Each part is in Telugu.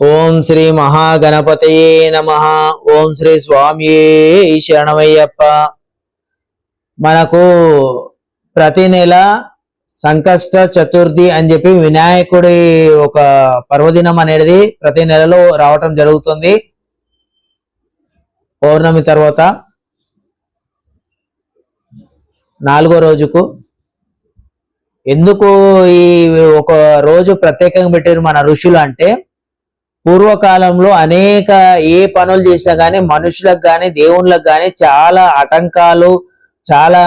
ఓం శ్రీ మహాగణపతయే నమ. ఓం శ్రీ స్వామి శరణమయ్యప్ప. మనకు ప్రతి నెల సంకష్ట చతుర్థి అని చెప్పి వినాయకుడి ఒక పర్వదినం అనేది ప్రతి నెలలో రావటం జరుగుతుంది. పౌర్ణమి తర్వాత నాలుగో రోజుకు. ఎందుకు ఈ ఒక రోజు ప్రత్యేకంగా పెట్టారు మన ఋషులు అంటే పూర్వకాలంలో అనేక ఏ పనులు చేసినా కానీ మనుషులకు కానీ దేవుళ్ళకి కానీ చాలా ఆటంకాలు చాలా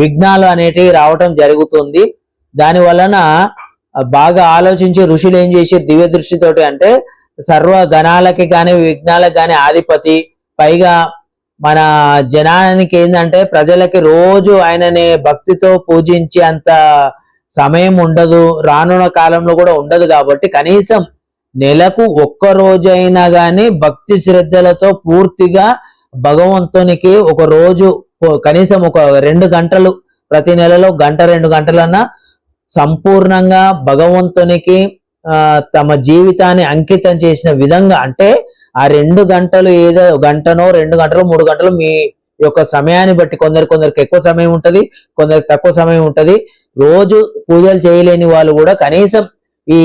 విఘ్నాలు అనేటివి రావటం జరుగుతుంది. దాని వలన బాగా ఆలోచించి ఋషులు ఏం చేశారు? దివ్య దృష్టితోటి అంటే సర్వ గణాలకి కానీ విఘ్నాలకు కానీ ఆధిపతి. పైగా మన జనానికి ఏంటంటే ప్రజలకి రోజు ఆయనని భక్తితో పూజించి అంత సమయం ఉండదు. రానున్న కాలంలో కూడా ఉండదు కాబట్టి కనీసం నెలకు ఒక్క రోజైనా గాని భక్తి శ్రద్ధలతో పూర్తిగా భగవంతునికి ఒక రోజు కనీసం ఒక రెండు గంటలు ప్రతి నెలలో గంట రెండు గంటలన్నా సంపూర్ణంగా భగవంతునికి తమ జీవితాన్ని అంకితం చేసిన విధంగా అంటే ఆ రెండు గంటలు ఏదో గంటనో రెండు గంటలు మూడు గంటలు మీ యొక్క సమయాన్ని బట్టి కొందరు కొందరికి ఎక్కువ సమయం ఉంటుంది కొందరికి తక్కువ సమయం ఉంటుంది. రోజు పూజలు చేయలేని వాళ్ళు కూడా కనీసం ఈ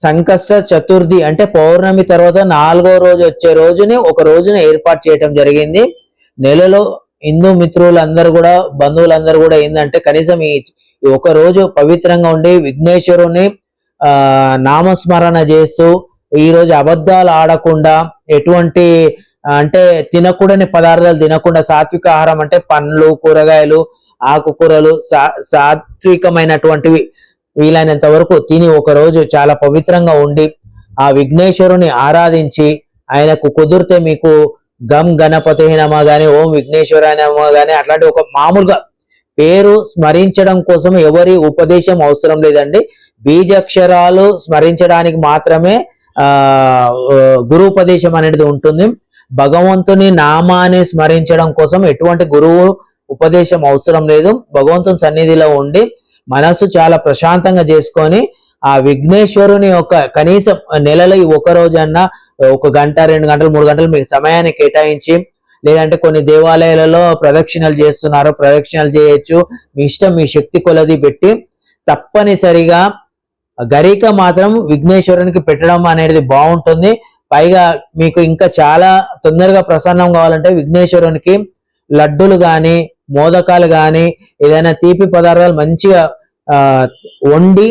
సంకష్ట చతుర్థి అంటే పౌర్ణమి తర్వాత నాలుగో రోజు వచ్చే రోజుని ఒక రోజున ఏర్పాటు చేయటం జరిగింది. నెలలో హిందూ మిత్రులందరూ కూడా బంధువులందరూ కూడా ఏంటంటే కనీసం ఈ ఒక రోజు పవిత్రంగా ఉండి విఘ్నేశ్వరుని ఆ నామస్మరణ చేస్తూ ఈ రోజు అబద్ధాలు ఆడకుండా ఎటువంటి అంటే తినకూడని పదార్థాలు తినకుండా సాత్విక ఆహారం అంటే పండ్లు కూరగాయలు ఆకుకూరలు సా సాత్వికమైనటువంటివి వీలైనంత వరకు తిని ఒక రోజు చాలా పవిత్రంగా ఉండి ఆ విఘ్నేశ్వరుని ఆరాధించి ఆయనకు కుదిరితే మీకు గమ్ గణపతి నమ గాని ఓం విఘ్నేశ్వర నమ గాని అట్లాంటి ఒక మామూలుగా పేరు స్మరించడం కోసం ఎవరి ఉపదేశం అవసరం లేదండి. బీజాక్షరాలు స్మరించడానికి మాత్రమే ఆ, గురుపదేశం అనేది ఉంటుంది. భగవంతుని నామాన్ని స్మరించడం కోసం ఎటువంటి గురువు ఉపదేశం అవసరం లేదు. భగవంతుని సన్నిధిలో ఉండి మనసు చాలా ప్రశాంతంగా చేసుకొని ఆ విఘ్నేశ్వరుని యొక్క కనీసం నెలలో ఒక రోజన్నా ఒక గంట రెండు గంటలు మూడు గంటలు మీకు సమయాన్ని కేటాయించి లేదంటే కొన్ని దేవాలయాలలో ప్రదక్షిణలు చేస్తున్నారు ప్రదక్షిణలు చేయొచ్చు. మీ ఇష్టం మీ శక్తి కొలది పెట్టి తప్పనిసరిగా గరిక మాత్రం విఘ్నేశ్వరునికి పెట్టడం అనేది బాగుంటుంది. పైగా మీకు ఇంకా చాలా తొందరగా ప్రసన్నం కావాలంటే విఘ్నేశ్వరునికి లడ్డులు కానీ మోదకాలు కానీ ఏదైనా తీపి పదార్థాలు మంచిగా వండి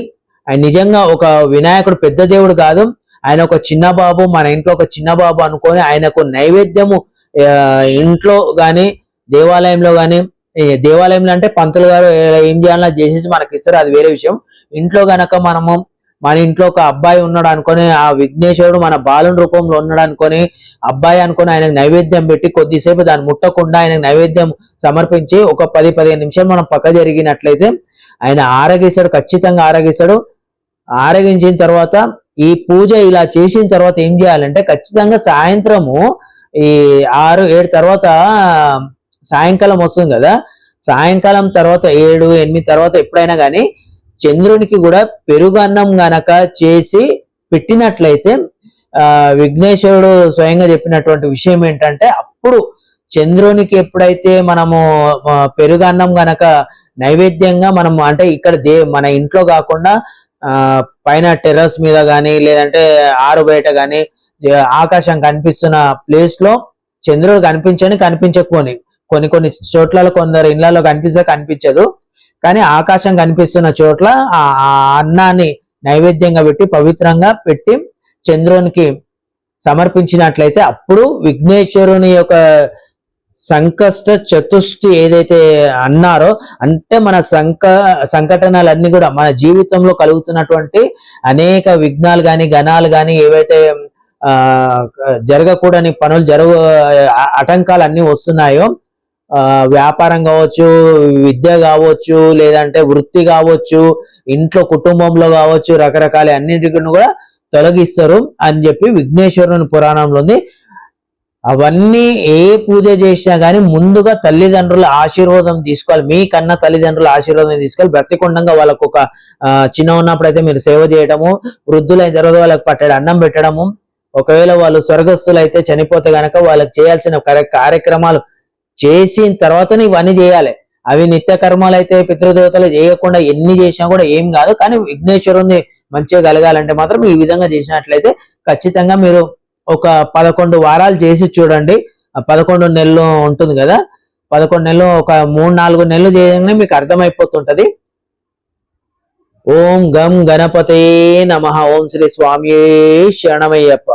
ఆయన నిజంగా ఒక వినాయకుడు పెద్ద దేవుడు కాదు. ఆయన ఒక చిన్న బాబు మన ఇంట్లో ఒక చిన్న బాబు అనుకొని ఆయనకు నైవేద్యము ఇంట్లో కానీ దేవాలయంలో కానీ దేవాలయంలో అంటే పంతులు గారు ఏం చేయాలన్నా చేసేసి మనకి ఇస్తారు. అది వేరే విషయం. ఇంట్లో గనక మనము మన ఇంట్లో ఒక అబ్బాయి ఉన్నాడు అనుకొని ఆ విఘ్నేశ్వరుడు మన బాలుని రూపంలో ఉన్నాడు అనుకొని అబ్బాయి అనుకొని ఆయనకు నైవేద్యం పెట్టి కొద్దిసేపు దాన్ని ముట్టకుండా ఆయనకు నైవేద్యం సమర్పించి ఒక పది పదిహేను నిమిషాలు మనం పక్క జరిగినట్లయితే ఆయన ఆరగిస్తాడు ఖచ్చితంగా ఆరగిస్తాడు. ఆరగించిన తర్వాత ఈ పూజ ఇలా చేసిన తర్వాత ఏం చేయాలంటే ఖచ్చితంగా సాయంత్రము ఈ ఆరు ఏడు తర్వాత సాయంకాలం వస్తుంది కదా. సాయంకాలం తర్వాత ఏడు ఎనిమిది తర్వాత ఎప్పుడైనా కానీ చంద్రునికి కూడా పెరుగు అన్నం గనక చేసి పెట్టినట్లయితే ఆ విఘ్నేశ్వరుడు స్వయంగా చెప్పినటువంటి విషయం ఏంటంటే అప్పుడు చంద్రునికి ఎప్పుడైతే మనము పెరుగన్నం పెరుగు అన్నం గనక నైవేద్యంగా మనం అంటే ఇక్కడ దే మన ఇంట్లో కాకుండా పైన టెర్రస్ మీద కానీ లేదంటే ఆరు బయట కానీ ఆకాశం కనిపిస్తున్న ప్లేస్లో చంద్రుడు కనిపించని కనిపించకపోని కొన్ని కొన్ని చోట్ల కొందరు ఇళ్ళలో కనిపిస్తే కనిపించదు. కానీ ఆకాశం కనిపిస్తున్న చోట్ల ఆ ఆ అన్నాన్ని నైవేద్యంగా పెట్టి పవిత్రంగా పెట్టి చంద్రునికి సమర్పించినట్లయితే అప్పుడు విఘ్నేశ్వరుని యొక్క సంకష్ట చతుష్టి ఏదైతే అన్నారో అంటే మన సంక సంఘటనలన్నీ కూడా మన జీవితంలో కలుగుతున్నటువంటి అనేక విఘ్నాలు కానీ గణాలు కానీ ఏవైతే ఆ జరగకూడని పనులు జరుగు ఆటంకాలు అన్నీ వస్తున్నాయో ఆ వ్యాపారం కావచ్చు విద్య కావచ్చు లేదంటే వృత్తి కావచ్చు ఇంట్లో కుటుంబంలో కావచ్చు రకరకాల అన్నిటిని కూడా తొలగిస్తారు అని చెప్పి విఘ్నేశ్వరుని పురాణంలో ఉంది. అవన్నీ ఏ పూజ చేసినా కానీ ముందుగా తల్లిదండ్రుల ఆశీర్వాదం తీసుకోవాలి. మీ కన్నా తల్లిదండ్రుల ఆశీర్వాదం తీసుకోవాలి. బ్రతికొండంగా వాళ్ళకు ఒక చిన్న ఉన్నప్పుడు అయితే మీరు సేవ చేయడము వృద్ధులైన తర్వాత వాళ్ళకి పట్టడం అన్నం పెట్టడము ఒకవేళ వాళ్ళు స్వర్గస్థులు అయితే చనిపోతే గనక వాళ్ళకి చేయాల్సిన కార్యక్రమాలు చేసిన తర్వాతనే ఇవన్నీ చేయాలి. అవి నిత్య కర్మాలు అయితే పితృదేవతలు చేయకుండా ఎన్ని చేసినా కూడా ఏం కాదు. కానీ విఘ్నేశ్వరుని మంచిగా కలగాలంటే మాత్రం ఈ విధంగా చేసినట్లయితే ఖచ్చితంగా మీరు ఒక పదకొండు వారాలు చేసి చూడండి. ఆ పదకొండు నెలలు ఉంటుంది కదా. పదకొండు నెలలు ఒక మూడు నాలుగు నెలలు చేయగానే మీకు అర్థమైపోతుంటది. ఓం గం గణపతే నమ. ఓం శ్రీ స్వామి శరణమయ్యప్ప.